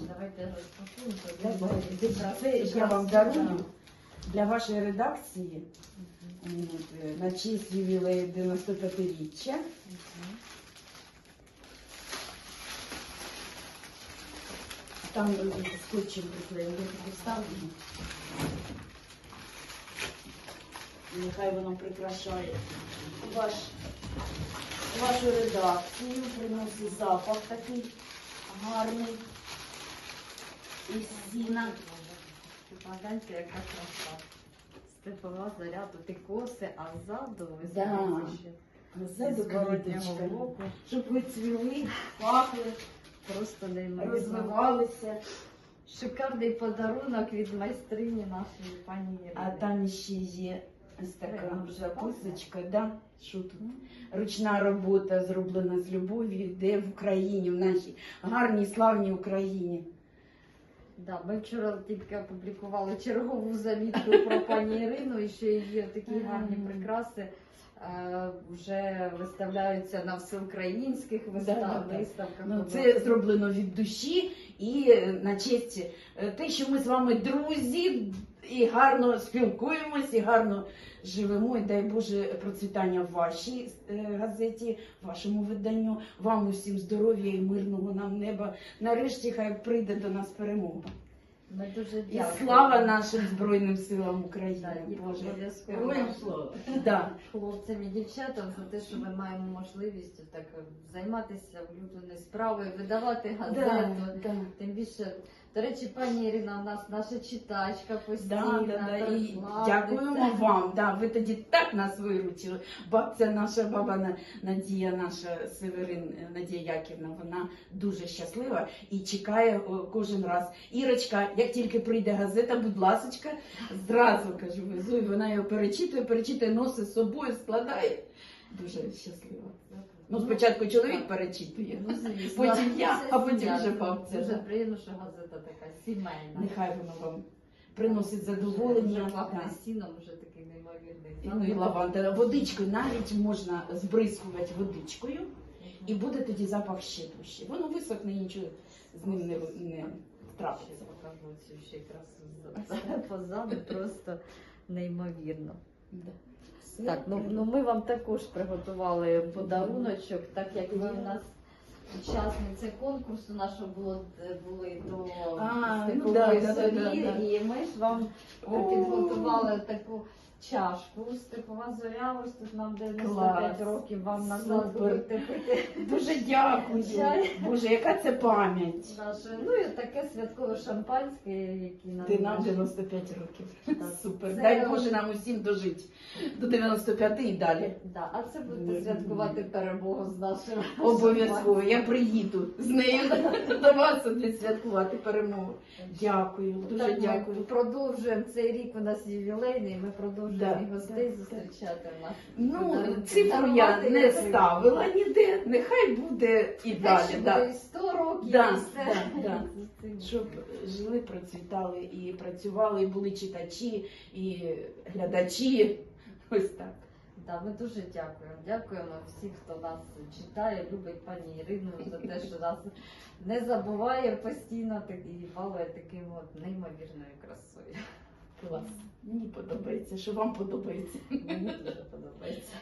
Давайте розпакуємо. Це я вам дарую для вашої редакції от, е, на честь ювілею 95-річчя. Там е, скотчем приклеїли. Нехай воно прикрашає ваш, вашу редакцію, приносить запах такий гарний Ти погляньте, яка краса. Степова заря, тут і коси, а ззаду Да. ще Ззаду з воротнього квіточка. боку. Щоб ви цвіли, пахли, Просто неймовірно. розвивалися. Шикарний подарунок від майстрині нашої пані Ірини. А там ще є ось така Треба записочка, да? що тут? Ручна робота зроблена з любов'ю, де в Україні, в нашій гарній, славній Україні. Да, ми вчора тільки опублікували чергову замітку про пані Ірину, і що її такі гарні прикраси е, вже виставляються на всеукраїнських Да, вистав, да, да. виставках. Ну, це зроблено від душі і е, на честь е, те, що ми з вами друзі, і гарно спілкуємось, і гарно живемо. І дай Боже процвітання в вашій е, газеті, вашому виданню. Вам усім здоров'я і мирного нам неба. Нарешті хай прийде до нас перемога. Ми дуже І дякуємо. слава нашим Збройним силам України. і Боже. обов'язково Героям слава. Да. хлопцям і дівчатам за те, що ми маємо можливість так займатися улюбленою справою, видавати Да, да. Тим більше, до речі, пані Ірина у нас наша читачка постійна. да, да. І перекладниця. дякуємо вам. Да, ви тоді так нас виручили. Бабця наша баба Надія, наша Северин Надія Яківна, вона дуже щаслива і чекає кожен раз. Ірочка, як тільки прийде газета, будь ласочка, зразу кажу, везу, і вона його перечитує, перечитує, носить з собою, складає. Дуже щаслива. Ну, спочатку чоловік перечитує. Ну, звісно. Потім я, а потім вже бабця. Дуже да. приємно, що газета така сімейна. Нехай воно вам приносить Вже задоволення. пахне Да. сіном, вже такий неймовірний. І, Ну і лаванда. Водичкою навіть можна збризкувати водичкою, і буде тоді запах ще дужче. Воно висохне і нічого з ним не, не Ще трапиться. покажу цю ще красу з- позаду, просто неймовірно. Да. Так, ну, ну ми вам також приготували подаруночок, так як ви у нас учасниця конкурсу нашого було були до А, ну да, да, да, да, да, да. і ми ж вам О. підготували таку чашку. Степова зоря, ось тут нам 95 Клас. років вам назад пити Дуже дякую. Чай. Боже, яка це пам'ять. наше. Ну і таке святкове шампанське, яке нам Ти нам 95 років. Так. Супер. Це- Дай Боже нам усім дожити до 95 і далі. Да, а це будете святкувати перемогу з нашим Обов'язково. Я приїду з нею до вас відсвяткувати перемогу. Дякую, дуже Так, ми дякую. продовжуємо цей рік у нас ювілейний, ми продовжуємо Да, і гостей да, зустрічати в нас. Ну, цифру я не ставила ніде, нехай буде і далі. Да. буде і 100 років, Да, і все. да, да. Щоб жили, процвітали і працювали, і були читачі, і глядачі. Ось так. Да, ми дуже дякуємо. Дякуємо всім, хто нас читає, любить пані Ірину за те, що нас не забуває постійно і балує таким от неймовірною красою. Клас. Мені подобається, що вам подобається. Мені дуже подобається.